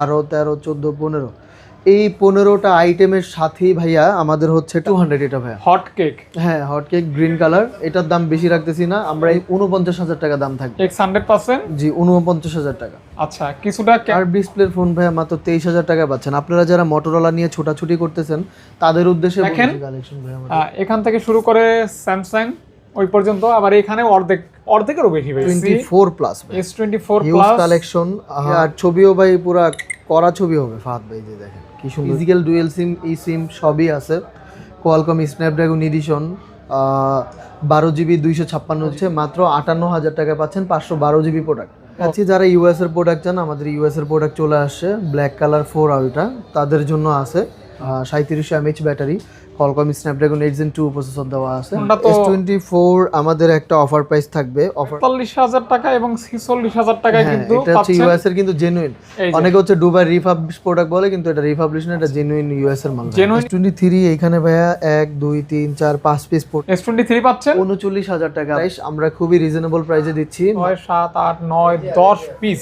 বারো তেরো চোদ্দ পনেরো। এই পনেরোটা আইটেমের সাথেই ভাইয়া আমাদের হচ্ছে টু হান্ড্রেড এটা ভাইয়া। হট কেক হ্যাঁ হট কেক গ্রিন কালার এটার দাম বেশি রাখতেছি না। আমরা এই উনপঞ্চাশ হাজার টাকা দাম থাকবে। এক্স হান্ড্রেড পার্সেন্ট জি উনপঞ্চাশ হাজার টাকা। আচ্ছা কিছুটা আর ডিসপ্লের ফোন ভাইয়া মাত্র তেইশ হাজার টাকা পাচ্ছেন। আপনারা যারা মোটরোলা নিয়ে ছোটাছুটি করতেছেন তাদের উদ্দেশ্যে দেখেন। এখান থেকে শুরু করে স্যামসাং ওই পর্যন্ত। আবার এখানে অর্ধেক অর্ধেকেরও বেশি প্লাস এস প্লাস কালেকশন আর ছবিও ভাই পুরা করা ছবি হবে ফাহাদ ভাই যে দেখেন কি সুন্দর। ফিজিক্যাল ডুয়েল সিম ই সিম সবই আছে। কোয়ালকম স্ন্যাপড্রাগন এডিশন বারো জিবি দুইশো ছাপ্পান্ন হচ্ছে মাত্র আটান্ন হাজার টাকা পাচ্ছেন পাঁচশো বারো জিবি প্রোডাক্ট আচ্ছা যারা ইউএস এর প্রোডাক্ট চান আমাদের ইউএস এর প্রোডাক্ট চলে আসছে ব্ল্যাক কালার ফোর আলট্রা তাদের জন্য আছে সাঁত্রিশশো mAh battery Qualcomm Snapdragon eight gen two processor দেওয়া আছে। এস টোয়েন্টি ফোর আমাদের একটা অফার প্রাইস থাকবে। অফার চল্লিশ হাজার টাকা এবং ছিচল্লিশ হাজার টাকায় হ্যাঁ কিন্তু এটা হচ্ছে ইউএস এর কিন্তু জেনুইন অনেকে হচ্ছে দুবাই রিফাবলিশ প্রোডাক্ট বলে কিন্তু এটা রিফাবলিশ না এটা জেনুইন ইউএস এর মাল। Genuine- টোয়েন্টি থ্রি এখানে ভাইয়া এক দুই তিন চার পাঁচ পিস এস টোয়েন্টি থ্রি পাচ্ছেন? উনচল্লিশ হাজার টাকা। প্রাইস আমরা খুবই রিজনেবল প্রাইসে দিচ্ছি। ছয় সাত আট নয় দশ পিস।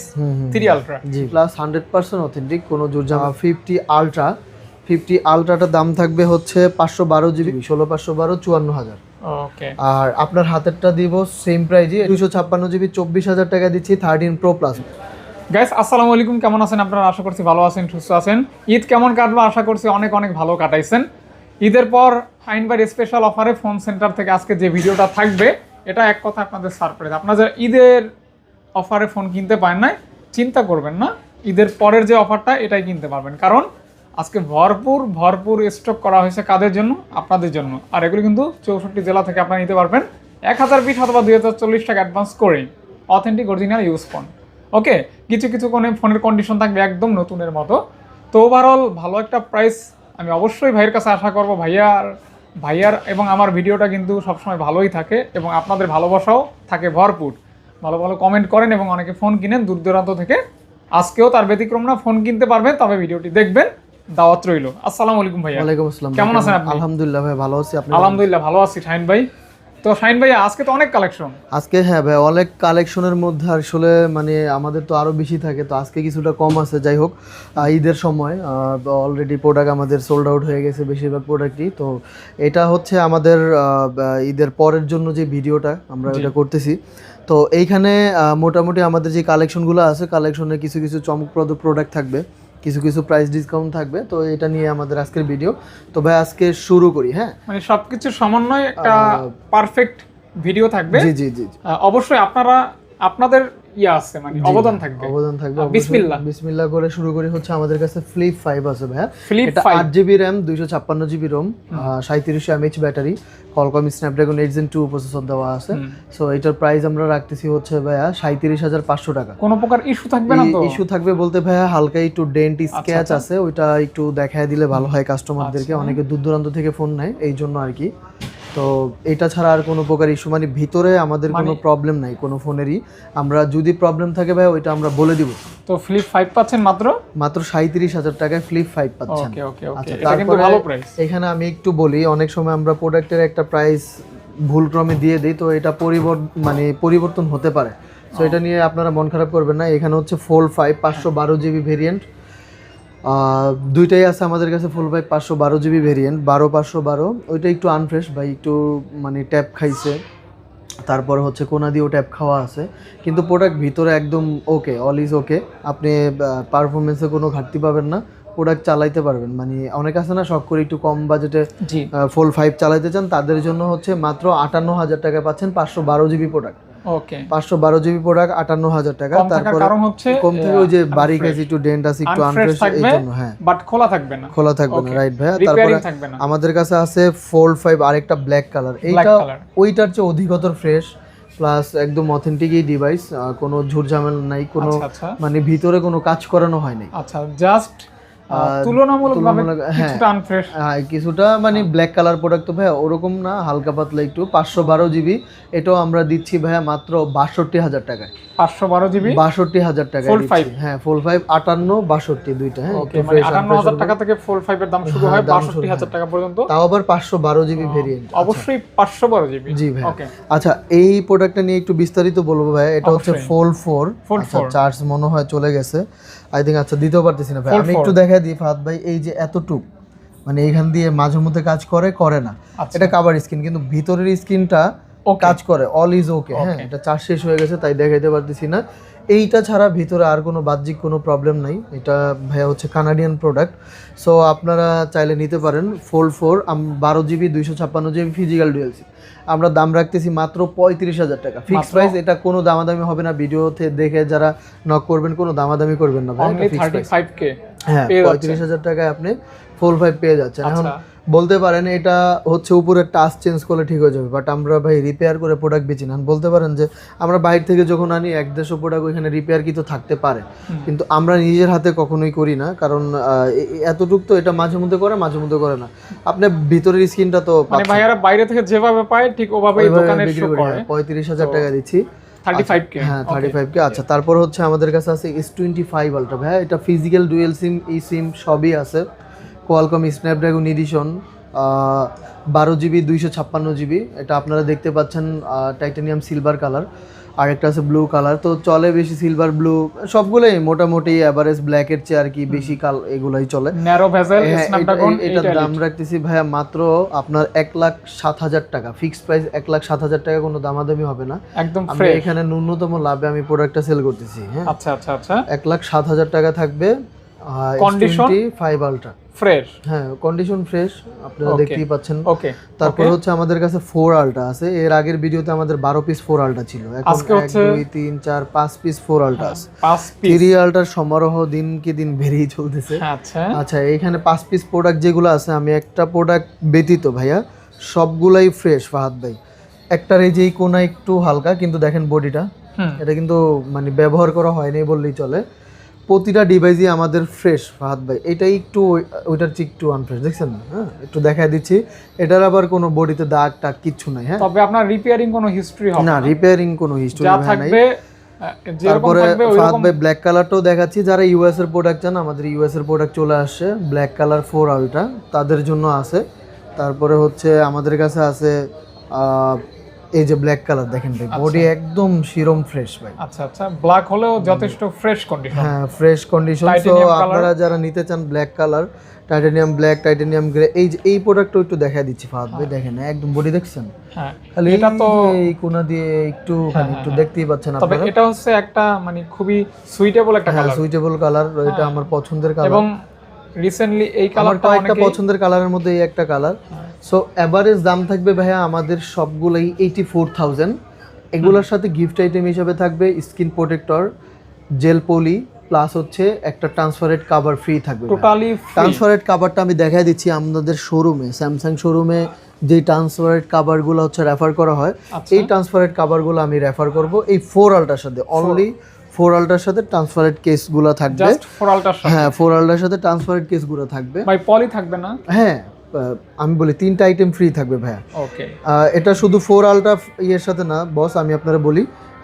থ্রি আলট্রা জি। প্লাস হান্ড্রেড পার্সেন্ট অথেন্টিক কোনো জোর জামা ফিফটি আলট্রা ফিফটি আলট্রাটার দাম থাকবে হচ্ছে পাঁচশো বারো জিবি ষোলো পাঁচশো বারো চুয়ান্ন হাজার। ওকে। আর আপনার হাতেরটা দিব সেম প্রাইজে দুশো ছাপ্পান্ন জিবি চব্বিশ হাজার টাকা দিচ্ছি থার্টিন প্রো প্লাস গাইস আসসালামু আলাইকুম কেমন আছেন আপনারা? আশা করছি ভালো আছেন সুস্থ আছেন। ঈদ কেমন কাটলো? আশা করছি অনেক অনেক ভালো কাটাইছেন। ঈদের পর আইনবার স্পেশাল অফারে ফোন সেন্টার থেকে আজকে যে ভিডিওটা থাকবে এটা এক কথা আপনাদের সারপ্রাইজ আপনারা যারা ঈদের অফারে ফোন কিনতে পারেন না চিন্তা করবেন না ঈদের পরের যে অফারটা এটাই কিনতে পারবেন। কারণ আজকে ভরপুর ভরপুর স্টক করা হয়েছে কাদের জন্য? আপনাদের জন্য। আর এগুলো কিন্তু চৌষট্টি জেলা থেকে আপনারা নিতে পারবেন। এক হাজার বিশ অথবা দুই হাজার চল্লিশ টাকা অ্যাডভান্স করে authentic original use phone okay কিছু কিছু কোনো ফোনের কন্ডিশন থাকবে একদম নতুনের মতো। তো ওভারঅল ভালো একটা প্রাইস আমি অবশ্যই ভাইয়ের কাছে আশা করব, ভাইয়ার ভাইয়ার এবং আমার ভিডিওটা কিন্তু সবসময় ভালোই থাকে এবং আপনাদের ভালোবাসাও থাকে ভরপুর। ভালো ভালো কমেন্ট করেন এবং অনেকে ফোন কিনেন দূর দূরান্ত থেকে। আজকেও তার ব্যতিক্রম না ফোন কিনতে পারবেন, তবে ভিডিওটি দেখবেন। দাওয়াত রইল। আসসালামু আলাইকুম ভাইয়া। ওয়ালাইকুম আসসালাম কেমন আছেন আপনি? আলহামদুলিল্লাহ ভাই ভালো আছি। আপনি আলহামদুলিল্লাহ ভালো আছি শাহিন ভাই। তো শাহিন ভাইয়া আজকে তো অনেক কালেকশন আজকে হ্যাঁ ভাই অনেক কালেকশনের মধ্যে আসলে মানে আমাদের তো আরও বেশি থাকে তো আজকে কিছুটা কম আছে। যাই হোক ঈদের সময় অলরেডি প্রোডাক্ট আমাদের সোল্ড আউট হয়ে গেছে বেশিরভাগ প্রোডাক্টই তো এটা হচ্ছে আমাদের ঈদের পরের জন্য যে ভিডিওটা আমরা এটা করতেছি। তো এইখানে মোটামুটি আমাদের যে কালেকশনগুলো আছে কালেকশনে কিছু কিছু চমকপ্রদ প্রোডাক্ট থাকবে। কিছু কিছু প্রাইস ডিসকাউন্ট থাকবে তো এটা নিয়ে আমাদের আজকের ভিডিও তো ভাই আজকে শুরু করি হ্যাঁ? মানে সবকিছু সমন্বয় একটা পারফেক্ট ভিডিও থাকবে। জি জি জি জি। অবশ্যই আপনারা আপনাদের ইয়ে আছে মানে অবদান থাকবে। অবদান থাকবে বিসমিল্লাহ। বিসমিল্লাহ করে শুরু করি হচ্ছে আমাদের কাছে ফ্লিপ আছে ভাইয়া। এটা জিবি ব্যাটারি প্রসেসর দেওয়া আছে। সো এটার প্রাইস আমরা রাখতেছি হচ্ছে ভাইয়া সাঁত্রিশ হাজার পাঁচশো টাকা। কোনো প্রকার ইস্যু থাকবে না তো? ইস্যু থাকবে বলতে ভাইয়া হালকা একটু ডেন্ট স্ক্যাচ আচ্ছা। আছে ওইটা একটু দেখায় দিলে ভালো হয় কাস্টমারদেরকে অনেকে দূর দূরান্ত থেকে ফোন নেয় এই জন্য আর কি। তো এটা ছাড়া আর কোনো প্রকার ইস্যু মানে ভিতরে আমাদের কোনো মানে- প্রবলেম নাই কোনো ফোনেরই। আমরা যদি প্রবলেম থাকে ভাই ওইটা আমরা বলে দিব। তো ফ্লিপ ফাইভ পাচ্ছেন মাত্র? মাত্র সাঁত্রিশ হাজার টাকায় ফ্লিপ ফাইভ পাচ্ছেন। ওকে ওকে ওকে আচ্ছা, এটা কিন্তু ভালো প্রাইস এখানে আমি একটু বলি অনেক সময় আমরা প্রোডাক্টের একটা প্রাইস ভুল ক্রমে দিয়ে দিই তো এটা পরিবর্তন মানে পরিবর্তন হতে পারে। তো এটা নিয়ে আপনারা মন খারাপ করবেন না। এখানে হচ্ছে ফোল ফাইভ পাঁচশো বারো জিবি ভেরিয়েন্ট দুইটাই আছে আমাদের কাছে ফুল ফাইভ পাঁচশো বারো জিবি ভেরিয়েন্ট বারো পাঁচশো বারো। ওইটা একটু আনফ্রেশ ভাই একটু মানে ট্যাপ খাইছে। তারপর হচ্ছে কোনা দিয়েও ট্যাপ খাওয়া আছে। কিন্তু প্রোডাক্ট ভিতরে একদম ওকে অল ইজ ওকে আপনি পারফরমেন্সে কোনো ঘাটতি পাবেন না। প্রোডাক্ট চালাইতে পারবেন। মানে অনেক আছে না শখ করে একটু কম বাজেটে ফোল ফাইভ চালাইতে চান তাদের জন্য হচ্ছে মাত্র আটান্ন হাজার টাকা পাচ্ছেন পাঁচশো বারো জিবি প্রোডাক্ট ওকে পাঁচশো বারো জিবি প্রোডাক্ট আটান্ন হাজার টাকা। কম থাকার তারপরে কারণ হচ্ছে কম থেকে ওই যে বাড়ি কাছে একটু ডেন্ট আছে একটু আনফ্রেশ এই জন্য হ্যাঁ। বাট খোলা থাকবে না। খোলা থাকবে না রাইট ভাইয়া? তারপরে আমাদের কাছে আছে ফোল্ড ফাইভ আরেকটা ব্ল্যাক কালার এইটা ওইটার চেয়ে অধিকতর ফ্রেশ প্লাস একদম অথেন্টিক এই ডিভাইস কোনো ঝুরঝামেলা নাই কোনো আচ্ছা আচ্ছা। মানে ভিতরে কোনো কাজ করানো হয় নাই আচ্ছা জাস্ট তুলনামূলকভাবে হ্যাঁ। কিছুটা আনফ্রেশ হ্যাঁ কিছুটা মানে ব্ল্যাক কালার প্রোডাক্ট তো ভাইয়া ওরকম না হালকা পাতলা একটু পাঁচশো বারো জিবি। এটাও আমরা দিচ্ছি ভাইয়া মাত্র বাষট্টি হাজার টাকায়। পাঁচশো বারো জিবি? বাষট্টি হাজার টাকা five? হ্যাঁ ফুল ফাইভ আটান্ন বাষট্টি দুইটা হ্যাঁ মানে fresh আটান্ন হাজার টাকা থেকে ফোর ফাইভ এর দাম শুরু হয় বাষট্টি হাজার টাকা পর্যন্ত। তাও আবার পাঁচশো বারো জিবি ভেরিয়েন্ট অবশ্যই পাঁচশো বারো জিবি। জি ভাই আচ্ছা এই প্রোডাক্টটা নিয়ে একটু বিস্তারিত বলব ভাই এটা হচ্ছে ফোল ফোর আচ্ছা চার্জ মনে হয় চলে গেছে। আই থিঙ্ক আচ্ছা দিতেও পারতেছি না ভাই। আমি একটু দেখাই দিই ফাহাদ ভাই এই যে এতটুক মানে এইখান দিয়ে মাঝে মধ্যে কাজ করে করে না। আচ্ছা। এটা কাভার স্কিন কিন্তু ভিতরের স্কিনটা কাজ করে অল ইজ ওকে হ্যাঁ এটা চার্জ শেষ হয়ে গেছে তাই দেখাইতে পারতেছি না। এইটা ছাড়া ভিতরে আর কোনো বাহ্যিক কোনো প্রবলেম নাই। এটা ভাইয়া হচ্ছে কানাডিয়ান প্রোডাক্ট সো আপনারা চাইলে নিতে পারেন ফোল্ড ফোর বারো জিবি দুইশো ছাপ্পান্ন জিবি ফিজিক্যাল ডুয়েলসি আমরা দাম রাখতেছি মাত্র পঁয়ত্রিশ হাজার টাকা। ফিক্স প্রাইস এটা কোনো দামাদামি হবে না। ভিডিওতে দেখে যারা নক করবেন কোনো দামাদামি করবেন না ভাই হ্যাঁ পঁয়ত্রিশ হাজার টাকায় আপনি ফোর ফাইভ পেয়ে যাচ্ছেন। এখন আচ্ছা। বলতে পারেন এটা হচ্ছে উপরে টাচ চেঞ্জ করলে ঠিক হয়ে যাবে বাট আমরা ভাই রিপেয়ার করে প্রোডাক্ট বেচি না। বলতে পারেন যে আমরা বাইরে থেকে যখন আনি এক দেড়শো প্রোডাক্ট ওইখানে রিপেয়ার কিন্তু থাকতে পারে। কিন্তু আমরা নিজের হাতে কখনোই করি না কারণ এতটুক তো এটা মাঝে মধ্যে করে মাঝে মধ্যে করে না। আপনি ভিতরের স্কিনটা তো মানে ভাইয়ারা বাইরে থেকে যেভাবে পায় ঠিক করে হ্যাঁ, পঁয়ত্রিশ হাজার টাকা দিচ্ছি। থার্টি ফাইভ কে হ্যাঁ থার্টি ফাইভ কে আচ্ছা তারপর হচ্ছে আমাদের কাছে আছে এস টোয়েন্টি ফাইভ আলট্রা ভাই এটা ফিজিক্যাল ডুয়েল সিম ই সিম সবই আছে। কোয়ালকম স্ন্যাপড্রাগন এডিশন বারো জিবি দুইশো ছাপ্পান্ন জিবি এটা আপনারা দেখতে পাচ্ছেন টাইটানিয়াম সিলভার কালার আর একটা আছে ব্লু কালার তো চলে বেশি সিলভার ব্লু সবগুলোই মোটামুটি অ্যাভারেজ ব্ল্যাকের চেয়ে আর কি বেশি কাল এগুলাই চলে। ন্যারো ভেজেল এটা- স্ন্যাপড্রাগন এটার দাম রাখতেছি ভাইয়া মাত্র আপনার এক লাখ সাত হাজার টাকা। ফিক্সড প্রাইস এক লাখ সাত হাজার টাকা কোনো দামাদামি হবে না। একদম ফ্রেশ এখানে ন্যূনতম লাভে আমি প্রোডাক্টটা সেল করতেছি হ্যাঁ। আচ্ছা আচ্ছা আচ্ছা। এক লাখ সাত হাজার টাকা থাকবে Condition? ফাইভ আলট্রা ফ্রেশ হ্যাঁ কন্ডিশন ফ্রেশ আপনারা দেখতেই পাচ্ছেন। ওকে তারপর হচ্ছে আমাদের কাছে ফোর আলটা আছে। এর আগের ভিডিওতে আমাদের বারো পিস ফোর আলটা ছিল। এখন এক দুই তিন চার পাঁচ পিস ফোর আলটা আছে। পাঁচ থ্রি আলটার সমারোহ দিন কি দিন বেড়েই চলতেছে। আচ্ছা। আচ্ছা এইখানে পাঁচ পিস প্রোডাক্ট যেগুলো আছে আমি একটা প্রোডাক্ট ব্যতীত ভাইয়া সবগুলাই ফ্রেশ ফাহাদ ভাই। একটার এই যে এই কোনা একটু হালকা কিন্তু দেখেন বডিটা এটা কিন্তু মানে ব্যবহার করা হয়নি বললেই চলে। প্রতিটা ডিভাইসই আমাদের ফ্রেশ ফাহাদ ভাই। এটাই একটু ওইটার চেয়ে একটু আনফ্রেশ দেখছেন? না হ্যাঁ একটু দেখা দিচ্ছি। এটার আবার কোনো বডিতে দাগ টাগ কিচ্ছু নাই হ্যাঁ? তবে আপনার রিপেয়ারিং কোনো হিস্ট্রি হবে না রিপেয়ারিং কোনো হিস্টোরি থাকবে তারপরে ফাহাদ ভাই ব্ল্যাক কালারটাও দেখাচ্ছি। যারা ইউএস এর প্রোডাক্ট চান আমাদের ইউএস এর প্রোডাক্ট চলে আসছে ব্ল্যাক কালার ফোর আলটা তাদের জন্য আছে। তারপরে হচ্ছে আমাদের কাছে আছে আহ, এই যে ব্ল্যাক কালার দেখেন ভাই বডি একদম শিরম ফ্রেশ ভাই। আচ্ছা আচ্ছা ব্ল্যাক হলেও যথেষ্ট ফ্রেশ কন্ডিশন হ্যাঁ ফ্রেশ কন্ডিশন তো আপনারা যারা নিতে চান black colour titanium black titanium grey এই যে এই প্রোডাক্টটা একটু দেখা দিচ্ছি ফাহাদ ভাই দেখেন একদম বডি দেখছেন? হ্যাঁ খালি এটা তো এই কোনা দিয়ে একটু খালি একটু দেখতেই পাচ্ছেন আপনারা। তবে এটা হচ্ছে একটা মানে খুবই সুইটেবল একটা হ্যাঁ কালার সুইটেবল কালার এটা আমার পছন্দের কালার এবং রিসেন্টলি এই কালারটা অনেকে পছন্দের কালারের মধ্যে এই একটা কালার সো অ্যাভারেজ দাম থাকবে ভাইয়া আমাদের সবগুলোই এইটি ফোর থাউজেন্ড এগুলোর সাথে গিফট আইটেম হিসেবে থাকবে skin protector gel poly plus হচ্ছে একটা ট্রান্সফারেট কাভার ফ্রি থাকবে টোটালি ট্রান্সফারেট কাভারটা আমি দেখাই দিচ্ছি আমাদের শোরুমে স্যামসাং শোরুমে যে ট্রান্সফারেট কাভারগুলো হচ্ছে রেফার করা হয় আচ্ছা। এই ট্রান্সফারেট কাভারগুলো আমি রেফার করব এই ফোর আলটার সাথে। অনলি ফোর আলটার সাথে ট্রান্সফারেট কেসগুলো থাকবে। জাস্ট ফর হ্যাঁ ফোর আলটার সাথে ট্রান্সফারেট কেসগুলো থাকবে। ভাই পলি থাকবে না? হ্যাঁ আমি বলি তিনটা আইটেম ফ্রি থাকবে ভাইয়া। ওকে এটা শুধু ফোর আলটা ইয়ের সাথে না বস আমি আপনারা বলি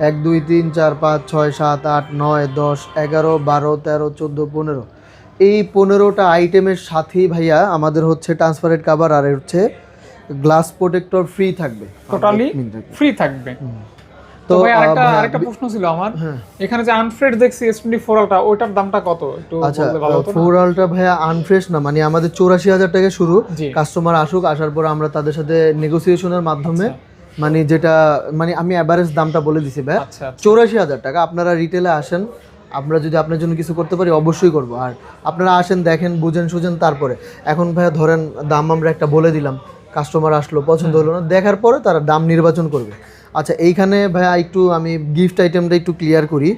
এক দুই তিন চার পাঁচ ছয় সাত আট নয় দশ এগারো বারো তেরো চোদ্দ পনেরো। এই পনেরোটা আইটেমের সাথেই ভাইয়া আমাদের হচ্ছে ট্রান্সপারেন্ট কাভার আর হচ্ছে গ্লাস প্রোটেক্টর ফ্রি থাকবে। টোটালি। ফ্রি থাকবে। তো, ভাই আরেকটা আরেকটা প্রশ্ন ছিল আমার। হ্যাঁ। এখানে যে আনফ্রেড দেখছি এস টোয়েন্টি ফোর আলটা ওইটার দামটা কত? একটু আচ্ছা বললে ভালো হতো ফোর আলটা ভাইয়া আনফ্রেশ না মানে আমাদের চৌরাশি হাজার টাকা শুরু। কাস্টমার আসুক আসার পর আমরা তাদের সাথে নেগোসিয়েশনের মাধ্যমে আচ্ছা। মানে যেটা মানে আমি অ্যাভারেজ দামটা বলে দিছি ভাই আচ্ছা আচ্ছা। চৌরাশি হাজার টাকা আপনারা রিটেলে আসেন আমরা যদি আপনার জন্য কিছু করতে পারি অবশ্যই করব। আর আপনারা আসেন দেখেন বুঝেন সুঝেন তারপরে। এখন ভাইয়া ধরেন দাম আমরা একটা বলে দিলাম কাস্টমার আসলো পছন্দ হলো না দেখার পরে তারা দাম নির্বাচন করবে। আচ্ছা এইখানে ভাইয়া একটু আমি গিফট আইটেমটা একটু ক্লিয়ার করি।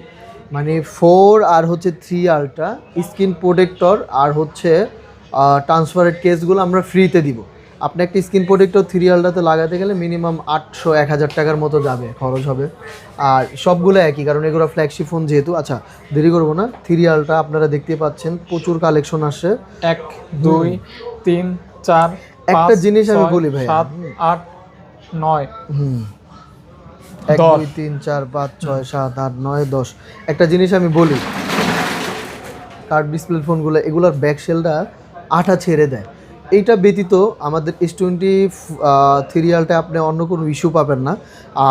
মানে ফোর আর হচ্ছে থ্রি আলটা স্কিন প্রোটেক্টর আর হচ্ছে ট্রান্সফারের কেসগুলো আমরা ফ্রিতে দিব। আপনি একটা স্কিন প্রোটেক্টর থ্রি আলটাতে লাগাতে গেলে মিনিমাম আটশো এক হাজার টাকার মতো যাবে খরচ হবে। আর সবগুলো একই কারণ এগুলো ফ্ল্যাগশিপ ফোন যেহেতু। আচ্ছা দেরি করব না থ্রি আলটা আপনারা দেখতে পাচ্ছেন প্রচুর কালেকশন আসে এক দুই তিন চার একটা জিনিস আমি বলি ভাইয়া। সাত আট নয়। হুম। এক দুই তিন চার পাঁচ ছয় সাত আট নয় দশ। একটা জিনিস আমি বলি কার্ড ডিসপ্লে ফোনগুলো এগুলোর ব্যাক সেলটা আঠা ছেড়ে দেয়। এইটা ব্যতীত আমাদের এস টোয়েন্টি থ্রিয়ালটা আপনি অন্য কোনো ইস্যু পাবেন না।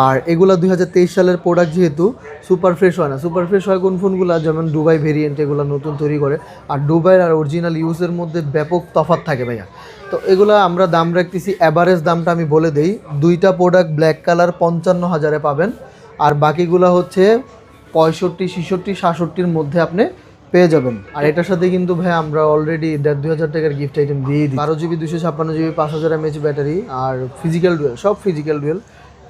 আর এগুলা দুই সালের প্রোডাক্ট যেহেতু সুপার ফ্রেশ হয় না। সুপার ফ্রেশ হয় কোন ফোনগুলো যেমন দুবাই ভেরিয়েন্ট এগুলো নতুন তৈরি করে। আর দুবাইয়ের আর অরিজিনাল ইউজের মধ্যে ব্যাপক তফাৎ থাকে ভাইয়া। তো এগুলো আমরা দাম রাখতেছি অ্যাভারেজ দামটা আমি বলে দেই। দুইটা প্রোডাক্ট ব্ল্যাক কালার পঞ্চান্ন হাজারে পাবেন। আর বাকিগুলো হচ্ছে পঁয়ষট্টি, ছেষট্টি, সাতষট্টির মধ্যে আপনি পেয়ে যাবেন। আর এটার সাথে কিন্তু ভাই আমরা অলরেডি দেড় দুই হাজার টাকার গিফট আইটেম দিয়ে দিই বারো জিবি দুশো ছাপ্পান্ন জিবি পাঁচ হাজার এমএচ ব্যাটারি আর ফিজিক্যাল ডুয়েল সব ফিজিক্যাল ডুয়েল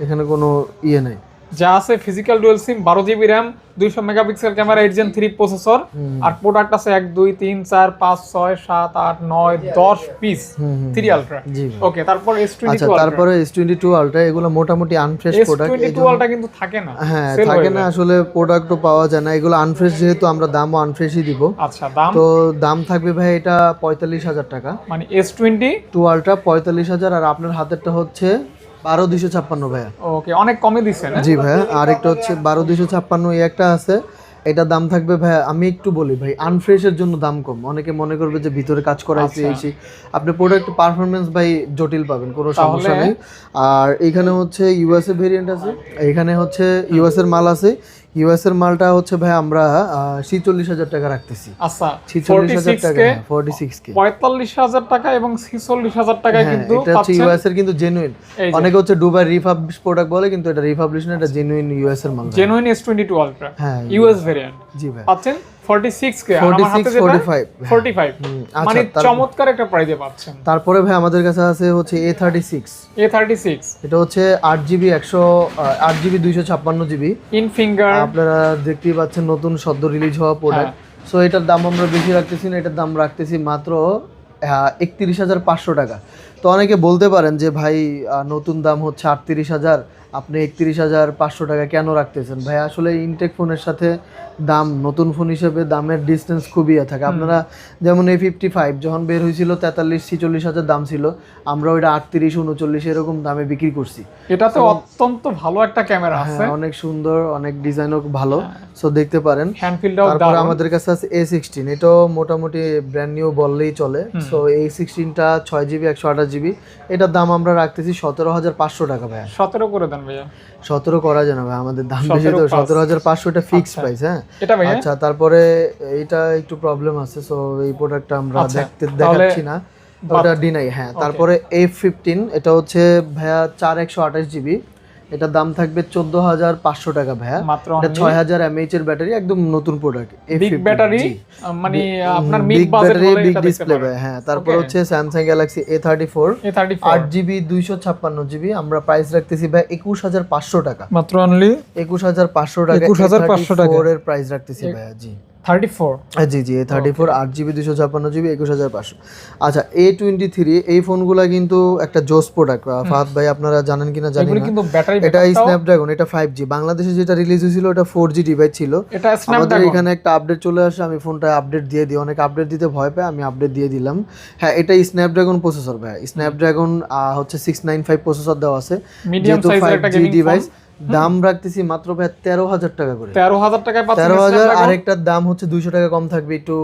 এখানে কোনো ইয়ে নাই। যা আছে ফিজিক্যাল ডুয়েল সিম বারো জিবি র্যাম দুইশো megapixel camera eight gen three processor আর প্রোডাক্ট আছে এক দুই তিন চার পাঁচ ছয় সাত আট নয় দশ পিস থ্রি আলট্রা জি। ওকে তারপর এস টোয়েন্টি আচ্ছা তারপরে এস টোয়েন্টি টু আলট্রা এগুলো মোটামুটি unfresh S product twenty two ultra কিন্তু থাকে না হ্যাঁ থাকে না। আসলে প্রোডাক্টও পাওয়া যায় না এগুলো আনফ্রেশ যেহেতু আমরা দামও আনফ্রেশই দিব। আচ্ছা দাম? তো দাম থাকবে ভাই এটা পঁয়তাল্লিশ হাজার টাকা। মানে এস টোয়েন্টি টু আলট্রা পঁয়তাল্লিশ হাজার আর আপনার হাতেরটা হচ্ছে বারো দুইশো ছাপ্পান্ন ভাইয়া। ওকে অনেক কমে দিচ্ছেন? জি ভাইয়া আর একটা হচ্ছে বারো দুইশো ছাপ্পান্ন এই একটা আছে এটা দাম থাকবে ভাই আমি একটু বলি ভাই আনফ্রেশের জন্য দাম কম। অনেকে মনে করবে যে ভিতরে কাজ করাইছে আচ্ছা। এইছি আপনি প্রোডাক্ট পারফরমেন্স ভাই জটিল পাবেন কোনো সমস্যা নেই। আর এখানে হচ্ছে ইউএসএ ভেরিয়েন্ট আছে এখানে হচ্ছে ইউএস এর মাল আছে ইউএস এর মালটা হচ্ছে ভাই আমরা ছিচল্লিশ হাজার টাকা রাখতেছি। আচ্ছা ছিচল্লিশ হাজার 46 টাকা ফোর্টি সিক্স কে পঁয়তাল্লিশ হাজার টাকা এবং ছিচল্লিশ হাজার টাকা হ্যাঁ কিন্তু এটা হচ্ছে ইউএস এর কিন্তু জেনুইন অনেকে হচ্ছে দুবাই রিফাবলিশ প্রোডাক্ট বলে কিন্তু এটা রিফাবলিশ না এটা জেনুইন ইউএস এর মাল genuine S twenty two ultra হ্যাঁ ইউএস ভেরিয়েন্ট জি ভাই। পাচ্ছেন? ফর্টি সিক্স কে আর আমার হাতে 46 যেটা 45 ফর্টি ফাইভ আচ্ছা, মানে চমৎকার একটা প্রাইজে পাচ্ছেন। তারপরে ভাই আমাদের কাছে আছে হচ্ছে A thirty six A thirty six এটা হচ্ছে আট জিবি একশো আট জিবি দুইশো ছাপ্পান্ন জিবি ইন ফিঙ্গার আপনারা দেখতেই পাচ্ছেন নতুন সদ্য রিলিজ হওয়া প্রোডাক্ট হ্যাঁ। সো এটার দাম আমরা বেশি রাখতেছি না এটার দাম রাখতেছি মাত্র একত্রিশ হাজার পাঁচশো টাকা। তো অনেকে বলতে পারেন যে ভাই নতুন দাম হচ্ছে আটত্রিশ হাজার। আপনি একত্রিশ হাজার পাঁচশো টাকা কেন রাখতেছেন? ভাই আসলে ইনটেক ফোনের সাথে দাম নতুন ফোন হিসেবে দামের ডিস্টেন্স খুবই থাকে। আপনারা যেমন এ ফিফটি ফাইভ যখন বের হয়েছিল তেতাল্লিশ ছিচল্লিশ হাজার দাম ছিল আমরা ওইটা আটত্রিশ উনচল্লিশ এরকম দামে বিক্রি করছি। এটাতে অত্যন্ত ভালো একটা ক্যামেরা আছে। হ্যাঁ অনেক সুন্দর অনেক ডিজাইনও ভালো। সো দেখতে পারেন। তারপরে আমাদের কাছে আছে এ সিক্সটিন এটাও মোটামুটি ব্র্যান্ড নিউ বললেই চলে। সো এই সিক্সটিনটা ছয় জিবি একশো আঠাশ জিবি এটার দাম আমরা রাখতেছি সতেরো হাজার পাঁচশো টাকা ভাইয়া। সতেরো করে দেন। ভাইয়া। সতেরো করা যায় না ভাই আমাদের দাম বেশি তো সতেরো হাজার পাঁচশো এটা ফিক্সড প্রাইস হ্যাঁ? এটা আচ্ছা তারপরে এটা একটু প্রবলেম আছে সো এই প্রোডাক্টটা আমরা আচ্ছা, দেখতে দেখাচ্ছি না। ওটা ডিনাই হ্যাঁ তারপরে এ ফিফটিন এটা হচ্ছে ভাইয়া চার একশো আঠাশ জিবি এটার দাম থাকবে চোদ্দ হাজার পাঁচশো টাকা ভাইয়া। মাত্র এটা ছয় হাজার এমএইচ এর ব্যাটারি একদম নতুন প্রোডাক্ট বিগ ব্যাটারি মানে আপনার মিড ব্যাটারি বিগ এটা ডিসপ্লে হ্যাঁ তারপর হচ্ছে Samsung Galaxy A thirty four আট জিবি দুইশো ছাপ্পান্ন জিবি আমরা প্রাইস রাখতেছি ভাই একুশ হাজার পাঁচশো টাকা। মাত্র অনলি একুশ হাজার পাঁচশো টাকা 21,500 টাকা। এর প্রাইস রাখতেছি ভাইয়া জি। থার্টি ফোর জি জি থার্টি ফোর আট জিবি দুশো ছাপ্পান্ন জিবি একুশ হাজার পাঁচশো। আচ্ছা এ টোয়েন্টি থ্রি এই ফোনগুলা কিন্তু একটা জোস প্রোডাক্ট ফাহাদ ভাই আপনারা জানেন কিনা জানি কিন্তু ব্যাটারি এটা স্ন্যাপড্রাগন এটা ফাইভ জি বাংলাদেশে যেটা রিলিজ হয়েছিল এটা ফোর জি ডিভাইস ছিল। এটা আমাদের এখানে একটা আপডেট চলে আসে আমি ফোনটা আপডেট দিয়ে দিই। অনেক আপডেট দিতে ভয় পায় আমি আপডেট দিয়ে দিলাম। হ্যাঁ এটা স্ন্যাপড্রাগন প্রসেসর ভাই। স্ন্যাপড্রাগন হচ্ছে সিক্স নাইন ফাইভ প্রসেসর দেওয়া আছে। মিডিয়াম সাইজের একটা ডিভাইস দাম রাখতেছি মাত্র ভাই তেরো হাজার টাকা করে। তেরো হাজার টাকায় তেরো হাজার? আরেকটার দাম হচ্ছে দুইশো টাকা কম থাকবে একটু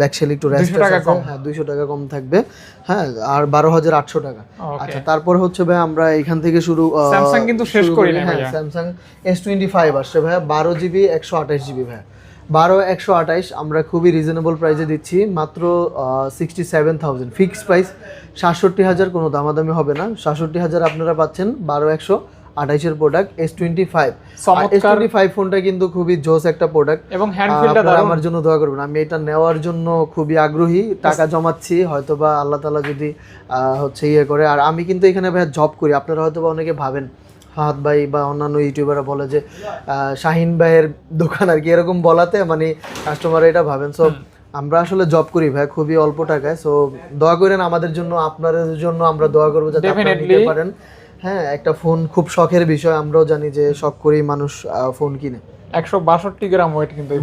ব্যাকসেল একটু রেস্ট টাকা কম। হ্যাঁ দুইশো টাকা কম থাকবে। হ্যাঁ আর বারো হাজার আটশো টাকা। আচ্ছা তারপর হচ্ছে ভাই আমরা এখান থেকে শুরু Samsung কিন্তু শেষ করি। হ্যাঁ স্যামসাং এস টোয়েন্টি ফাইভ আসছে ভাইয়া বারো জিবি একশো আঠাশ জিবি ভাইয়া। বারো একশো আঠাইশ আমরা খুবই রিজনেবল প্রাইসে দিচ্ছি মাত্র sixty seven thousand fixed price সাতষট্টি হাজার কোনো দামাদামি হবে না। সাতষট্টি হাজার আপনারা পাচ্ছেন বারো একশো। আঠাইশের product S twenty five S twenty five ফোনটা কিন্তু খুবই জোস একটা প্রোডাক্ট এবং দারুণ। আমার জন্য দোয়া করবেন। আমি এটা নেওয়ার জন্য খুবই আগ্রহী টাকা জমাচ্ছি হয়তোবা আল্লাহ তালা যদি হচ্ছে ইয়ে করে। আর আমি কিন্তু এখানে ভাই জব করি। আপনারা হয়তোবা অনেকে ভাবেন ফাহাদ ভাই বা অন্যান্য ইউটিউবাররা বলে যে শাহিন ভাইয়ের দোকান আর কি এরকম বলাতে মানে কাস্টমার এটা ভাবেন। সো আমরা আসলে জব করি ভাই খুবই অল্প টাকায়। সো দোয়া করেন আমাদের জন্য আপনাদের জন্য আমরা দোয়া করব যাতে আপনারা নিতে পারেন। হ্যাঁ একটা ফোন খুব শখের বিষয় আমরাও জানি যে শখ করেই মানুষ ফোন কিনে। একশো বাষট্টি গ্রাম ওয়েট কিন্তু এই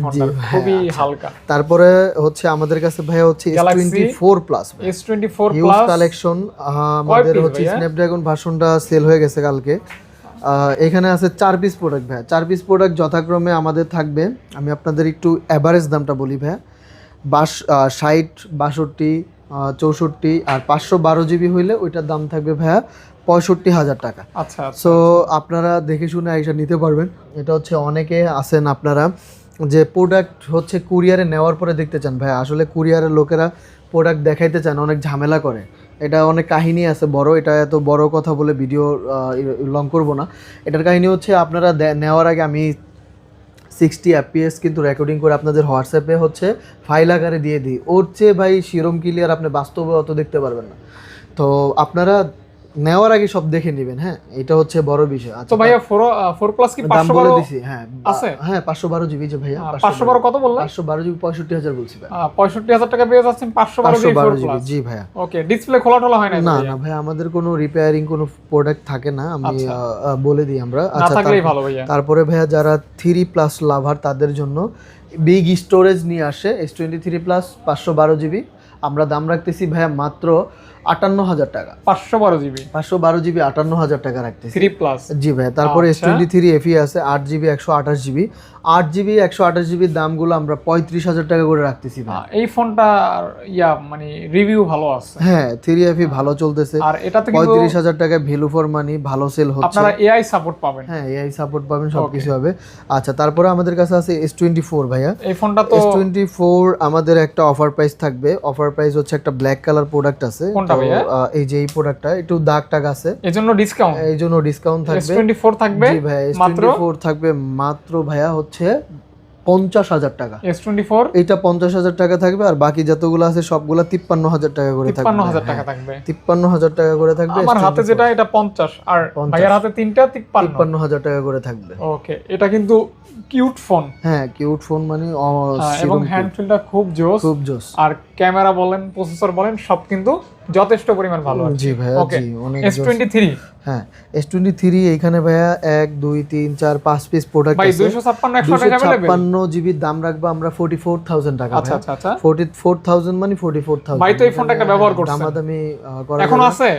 খুবই হালকা। তারপরে হচ্ছে আমাদের কাছে ভাইয়া হচ্ছে S Galaxy twenty four plus S twenty four huge plus collection আমাদের হচ্ছে? স্ন্যাপড্রাগন ভার্সনটা সেল হয়ে গেছে কালকে। এখানে আছে চার পিস প্রোডাক্ট ভাইয়া। চার পিস প্রোডাক্ট যথাক্রমে আমাদের থাকবে। আমি আপনাদের একটু অ্যাভারেজ দামটা বলি ভাইয়া। বাস ষাট বাষট্টি চৌষট্টি আর পাঁচশো বারো জিবি হইলে ওইটার দাম থাকবে ভাইয়া পঁয়ষট্টি হাজার টাকা। আচ্ছা আচ্ছা। সো আপনারা দেখে শুনে আইসা নিতে পারবেন। এটা হচ্ছে অনেকে আছেন আপনারা যে প্রোডাক্ট হচ্ছে কুরিয়ারে নেওয়ার পরে দেখতে চান ভাই আসলে কুরিয়ারের লোকেরা প্রোডাক্ট দেখাইতে চান অনেক ঝামেলা করে। এটা অনেক কাহিনী আছে বড় এটা এত বড় কথা বলে ভিডিও লং করব না। এটার কাহিনী হচ্ছে আপনারা নেওয়ার আগে আমি সিক্সটি এফপিএস কিন্তু রেকর্ডিং করে আপনাদের হোয়াটসঅ্যাপে হচ্ছে ফাইল আকারে দিয়ে দিই। ওর চেয়ে ভাই শিরম ক্লিয়ার আপনি বাস্তবে অত দেখতে পারবেন না। তো আপনারা নেওয়ার আগে সব দেখে নেবেন হ্যাঁ? এটা হচ্ছে বড় বিষয়। আচ্ছা তো ভাইয়া ফোর ফোর প্লাস কি দাম পাঁচশো বলে বারো দিছি হ্যাঁ আছে? হ্যাঁ পাঁচশো বারো জিবি যে ভাইয়া পাঁচশো বারো কত পাঁচশো বারো জিবি পঁয়ষট্টি হাজার বলছি ভাই আহ, পঁয়ষট্টি হাজার টাকা পেয়ে যাচ্ছেন পাঁচশো বারো পাঁচশো জিবি বারো ফোর জিবি প্লাস। জি ভাইয়া। ওকে ডিসপ্লে খোলা টোলা হয় না না না ভাই আমাদের কোনো রিপেয়ারিং কোনো প্রোডাক্ট থাকে না আমি আচ্ছা। বলে দিই আমরা। না আচ্ছা থাকলেই ভালো ভাইয়া। তারপরে ভাইয়া যারা থ্রি প্লাস লাভার তাদের জন্য বিগ স্টোরেজ নিয়ে আসে এস টোয়েন্টি থ্রি প্লাস পাঁচশো বারো জিবি। আমরা দাম রাখতেছি ভাইয়া মাত্র আটান্ন হাজার টাকা। পাঁচশো বারো জিবি। পাঁচশো বারো জিবি আটান্ন হাজার টাকা রাখতেছি। থ্রি প্লাস জি ভাই তারপরে এস। টোয়েন্টি থ্রি এফি আছে আট জিবি একশো আঠাশ জিবি। আট জিবি একশো আঠাশ জিবির দামগুলো আমরা পঁয়ত্রিশ হাজার টাকা করে রাখতেছি ভাই। এই ফোনটা ইয়া মানে রিভিউ ভালো আছে। হ্যাঁ থ্রি এফি ভালো চলতেছে। আর এটাতে কিন্তু পঁয়ত্রিশ হাজার টাকা ভ্যালু ফর মানি ভালো সেল হচ্ছে। আপনারা এআই সাপোর্ট পাবেন। হ্যাঁ এআই সাপোর্ট পাবেন সব কিছু হবে। আচ্ছা তারপরে আমাদের কাছে আছে এস টোয়েন্টি ফোর ভাইয়া। এই ফোনটা তো এস টোয়েন্টি ফোর আমাদের একটা অফার প্রাইস থাকবে। অফার প্রাইস হচ্ছে একটা ব্ল্যাক কালার প্রোডাক্ট আছে। কোনটা তো, ভাইয়া? আহ, এই যে এই প্রোডাক্টটা একটু দাগ টাগ আছে। এই ডিসকাউন্ট এই ডিসকাউন্ট থাকবে। টোয়েন্টি ফোর থাকবে? জি ভাই মাত্র টোয়েন্টি ফোর থাকবে মাত্র ভাইয়া হচ্ছে পঞ্চাশ হাজার টাকা। এস টোয়েন্টি ফোর এইটা পঞ্চাশ হাজার টাকা থাকবে আর বাকি যতগুলো আছে সবগুলা তিপ্পান্ন হাজার টাকা করে থাকবে। তিপ্পান্ন হাজার টাকা হ্যাঁ, থাকবে তিপ্পান্ন হাজার টাকা করে থাকবে আমার হাতে যেটা এটা পঞ্চাশ আর ভাইয়ার হাতে তিনটা তিপ্পান্ন। তিপ্পান্ন হাজার টাকা করে থাকবে। ওকে এটা কিন্তু কিউট ফোন হ্যাঁ কিউট ফোন মানে এবং সেরকম হ্যান্ড ফিলটা খুব জোস। খুব জোস। আর ক্যামেরা বলেন প্রসেসর বলেন সব কিন্তু যথেষ্ট পরিমাণ ভালো জি ভাইয়া জি অনেক এস টোয়েন্টি থ্রি হ্যাঁ এস টোয়েন্টি থ্রি এইখানে ভাইয়া এক দুই তিন চার পাঁচ পিস প্রোডাক্ট ভাই আছে। দুইশো ছাপ্পান্ন একশো দুশো টাকা ছাপ্পান্ন জিবির দাম রাখব আমরা ফোর্টি ফোর থাউজেন্ড টাকা আচ্ছা আচ্ছা আচ্ছা। ফোর্টি ফোর থাউজেন্ড মানে ফোর্টি ফোর থাউজেন্ড ভাই তো এই ফোনটা একটা ব্যবহার করছেন। দামাদামি করা এখন আছে?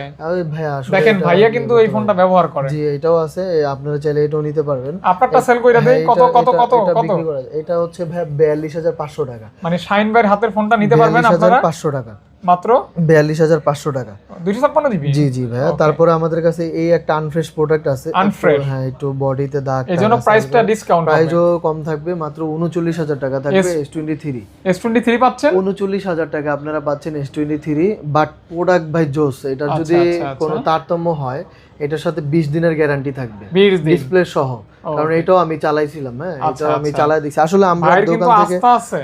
ভাইয়া দেখেন ভাইয়া কিন্তু এই ফোনটা ব্যবহার করে। জি এটাও আছে আপনারা চাইলে এটাও নিতে পারবেন। আপনারটা সেল করে দেই কত এটা- কত কত কত। এটা হচ্ছে ভাই বিয়াল্লিশ হাজার পাঁচশো টাকা। মানে শাইন ভাইয়ের হাতের ফোনটা নিতে পারবেন আপনারা? পাঁচশো টাকা। মাত্র? বিয়াল্লিশ হাজার পাঁচশো টাকা। দুইশো ছাপ্পান্ন জিবি জি জি ভাইয়া। তারপরে আমাদের কাছে এই একটা আনফ্রেশ প্রোডাক্ট আছে। Unfresh? হ্যাঁ একটু বডিতে দাগ এই জন্য প্রাইসটা ডিসকাউন্ট প্রাইসও কম থাকবে মাত্র উনচল্লিশ হাজার টাকা থাকবে S twenty three S twenty three পাচ্ছেন? উনচল্লিশ হাজার টাকা আপনারা পাচ্ছেন S twenty three but product ভাই জোস এটার আচ্ছা, যদি আচ্ছা, আচ্ছা। কোনো তারতম্য হয় এটার সাথে বিশ দিনের গ্যারান্টি থাকবে। ডিসপ্লে সহ। কারণ এটাও আমি চালাইছিলাম হ্যাঁ এটা আমি। চালাই দিচ্ছি আসলে আমরা দোকান থেকে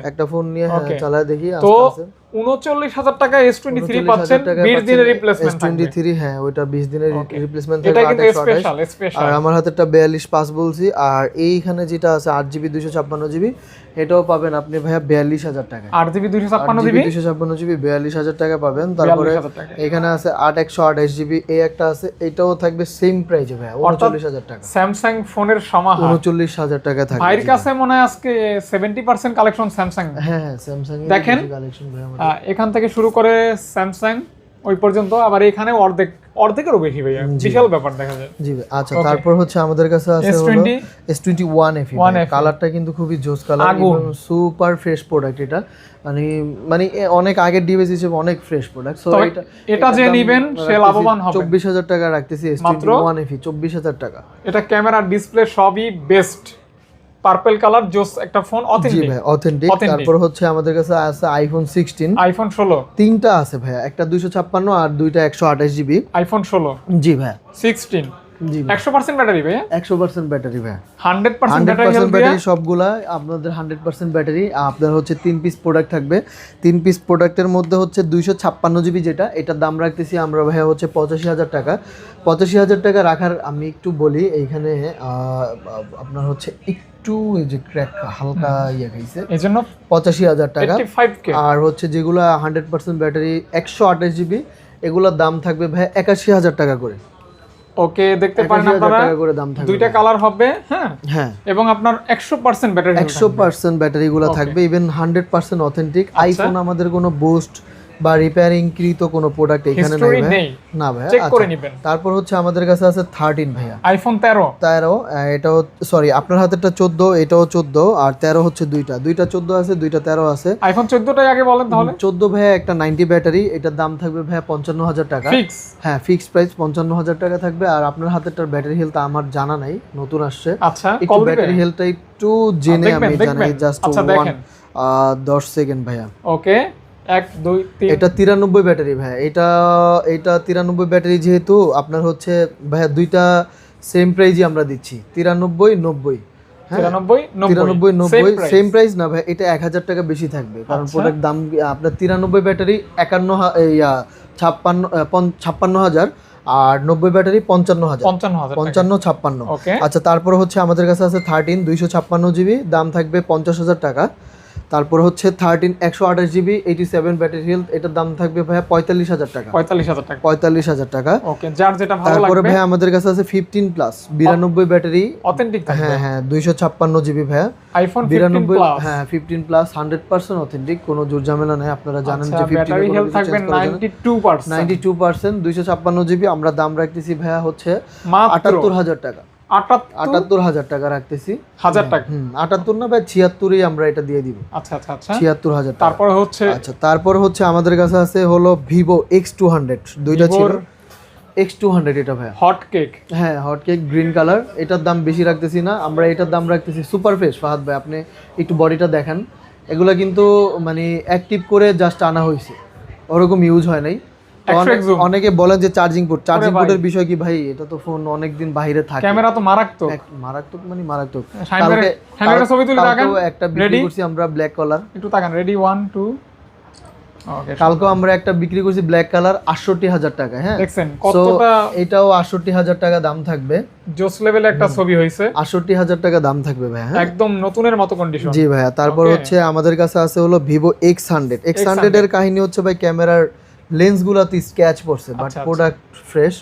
একটা ফোন নিয়ে হ্যাঁ চালাই দেখি আস্তে আস্তে উনচল্লিশ হাজার টাকা এস টোয়েন্টি থ্রি পাচ্ছেন বিশ দিনের রিপ্লেসমেন্ট S23 হ্যাঁ ওইটা 20 দিনের রিপ্লেসমেন্ট এটা কিন্তু স্পেশাল স্পেশাল আর আমার হাতেরটা 42 পাস বলছি আর এইখানে যেটা আছে 8 জিবি 256 জিবি এটাও পাবেন আপনি ভাইয়া 42000 টাকা আট জিবি দুইশো ছাপ্পান্ন জিবি 256 জিবি 42000 টাকা পাবেন। তারপরে এখানে আছে 8 128 জিবি এই একটা আছে এটাও থাকবে সেম প্রাইসে ভাইয়া 39000 টাকা। স্যামসাং ফোনের সমাহার। 39000 টাকা থাকবে ভাইয়ের কাছে মনে হয় আজকে সেভেন্টি পার্সেন্ট কালেকশন স্যামসাং হ্যাঁ হ্যাঁ স্যামসাং দেখেন। কালেকশন ভাই আমাদের এখান থেকে শুরু করে স্যামসাং ওই পর্যন্ত। আবার এখানে অর্ধেক অর্ধেকেরও বেশি ভাইয়া। বিশাল ব্যাপার দেখা যায়। জি আচ্ছা তারপর হচ্ছে আমাদের কাছে আছে হলো S21 FE কালারটা কিন্তু খুবই জোস কালার আগুন। সুপার ফ্রেশ প্রোডাক্ট এটা। মানে মানে অনেক আগের ডিভাইস হিসেবে অনেক ফ্রেশ প্রোডাক্ট সো এটা এটা যে নিবেন সে লাভবান হবে। চব্বিশ হাজার টাকা রাখতেছি মাত্র? S21 FE চব্বিশ হাজার টাকা। এটা ক্যামেরা ডিসপ্লে সবই বেস্ট পার্পল কালার জোস একটা ফোন অথেন্টিক ভাই অথেন্টিক তারপর হচ্ছে আমাদের কাছে আছে আইফোন সিক্সটিন আইফোন ষোলো। তিনটা আছে ভাইয়া একটা দুইশো ছাপ্পান্ন আর দুইটা একশো আঠাশ জিবি। আইফোন ষোলো। জি ভাই। একশো পার্সেন্ট ব্যাটারি সবগুলা আপনাদের হান্ড্রেড পার্সেন্ট ব্যাটারি আপনার হচ্ছে তিন পিস প্রোডাক্ট থাকবে। তিন পিস প্রোডাক্টের মধ্যে হচ্ছে দুইশো ছাপ্পান্ন জিবি যেটা এটার দাম রাখতেছি আমরা ভাইয়া হচ্ছে পঁচাশি হাজার টাকা। পঁচাশি হাজার টাকা রাখার আমি একটু বলি এইখানে আপনার হচ্ছে একটু এই যে ক্র্যাক হালকা ইয়ে খাইছে এই জন্য পঁচাশি হাজার টাকা। আর হচ্ছে যেগুলো হান্ড্রেড পার্সেন্ট ব্যাটারি একশো আঠাশ জিবি এগুলোর দাম থাকবে ভাই একাশি হাজার টাকা করে। ওকে দেখতে পারেন আপনারা। দুইটা কালার হবে হ্যাঁ? হ্যাঁ। এবং আপনার একশো পার্সেন্ট ব্যাটারি একশো পার্সেন্ট ব্যাটারি গুলো থাকবে even hundred percent authentic. IPhone আমাদের কোনো বুস্ট বা রিপেয়ারিং কৃত কোনো প্রোডাক্ট এখানে নাই। না ভাইয়া চেক করে আচ্ছা। নেবেন। তারপর হচ্ছে আমাদের কাছে আছে থার্টিন ভাইয়া। আইফোন তেরো। তেরো আহ, এটাও সরি আপনার হাতেরটা চোদ্দ এটাও চোদ্দ আর তেরো হচ্ছে দুইটা। দুইটা চোদ্দ আছে দুইটা তেরো আছে। আইফোন চোদ্দটাই আগে বলেন তাহলে। চোদ্দ ভাইয়া একটা নাইনটি ব্যাটারি এটার দাম থাকবে ভাইয়া পঞ্চান্ন হাজার টাকা। ফিক্স হ্যাঁ ফিক্সড প্রাইস পঞ্চান্ন হাজার টাকা থাকবে আর আপনার হাতেরটার ব্যাটারি হেলথ আমার জানা নাই নতুন আসছে। আচ্ছা একটু ব্যাটারি হেলথটা একটু জেনে আমি জানাই দেখবেন। জাস্ট আচ্ছা, ওয়ান দেখেন। দশ সেকেন্ড ভাইয়া। ওকে এক দুই তিন। এটা তিরানব্বই ব্যাটারি ভাইয়া এটা এটা তিরানব্বই ব্যাটারি যেহেতু আপনার হচ্ছে ভাইয়া দুইটা সেম প্রাইজই আমরা দিচ্ছি। তিরানব্বই নব্বই হ্যাঁ? তিরানব্বই নব্বই। নব্বই সেম প্রাইস না ভাই এটা এক হাজার টাকা বেশি থাকবে। কারণ আচ্ছা। প্রোডাক্ট দাম আপনার তিরানব্বই ব্যাটারি একান্ন ছাপ্পান্ন হাজার আর নব্বই ব্যাটারি পঞ্চান্ন হাজার। পঞ্চান্ন ছাপ্পান্ন। আচ্ছা তারপর হচ্ছে আমাদের কাছে আছে থার্টিন দুইশো ছাপ্পান্ন জিবি দাম থাকবে পঞ্চাশ হাজার টাকা। তারপর হচ্ছে থার্টিন একশো আঠাশ GB eighty seven battery health এটার দাম থাকবে ভাইয়া পঁয়তাল্লিশ হাজার টাকা। পঁয়তাল্লিশ হাজার টাকা। পঁয়তাল্লিশ হাজার টাকা। ওকে যার যেটা ভালো তারপরে ভাইয়া আমাদের কাছে আছে ফিফটিন প্লাস বিরানব্বই ব্যাটারি অথেন্টিক হ্যাঁ হ্যাঁ দুইশো ছাপ্পান্ন জিবি ভাইয়া। আইফোন বিরানব্বই হ্যাঁ fifteen plus hundred percent authentic কোনো জোর ঝামেলা নেই আপনারা জানেন যে ব্যাটারি হেলথ আচ্ছা, থাকবে ninety two percent ninety two percent দুইশো ছাপ্পান্ন জিবি আমরা দাম রাখতেছি ভাইয়া হচ্ছে আটাত্তর হাজার টাকা। আটাত্তর? হাজার টাকা রাখতেছি। হাজার টাকা। আটাত্তর না ভাই ছিয়াত্তরই আমরা এটা দিয়ে দিব। আচ্ছা আচ্ছা আচ্ছা। ছিয়াত্তর হাজার তারপরে হচ্ছে? আচ্ছা তারপর হচ্ছে আমাদের কাছে আছে হলো ভিভো এক্স টু হান্ড্রেড দুইটা ছিল। এক্স টু হান্ড্রেড এটা ভাইয়া। হট কেক হ্যাঁ হট কেক গ্রিন কালার এটার দাম বেশি রাখতেছি না। আমরা এটার দাম রাখতেছি সুপার ফ্রেশ ফাহাদ ভাই আপনি একটু বডিটা দেখান। এগুলা কিন্তু মানে অ্যাক্টিভ করে জাস্ট আনা হয়েছে। ওরকম ইউজ হয় নাই। অনেক- বলেন যে চার্জিং পোর্ট চার্জিং। পোর্টের বিষয় কি ভাই? এটা তো ফোন অনেক দিন বাইরে থাকে। ক্যামেরা তো মারাত্মক। মারাত্মক মানে মারাত্মক। কালকে- ছবি তুলে। একটা বিক্রি করছি আমরা ব্ল্যাক কালার একটু তাকান রেডি ওয়ান টু ওকে কালকেও আমরা একটা বিক্রি করছি ব্ল্যাক কালার আটষট্টি হাজার টাকা হ্যাঁ? কতটা এটাও আটষট্টি হাজার টাকা দাম থাকবে। জোস লেভেলে একটা ছবি হয়েছে। আটষট্টি হাজার টাকা দাম থাকবে ভাই হ্যাঁ? একদম নতুনের মতো কন্ডিশন জি ভাইয়া তারপর হচ্ছে আমাদের কাছে আছে হলো Vivo X hundred X hundred এর কাহিনী হচ্ছে ভাই ক্যামেরার লেন্স গুলাতে স্ক্যাচ পড়ছে বাট প্রোডাক্ট ফ্রেশ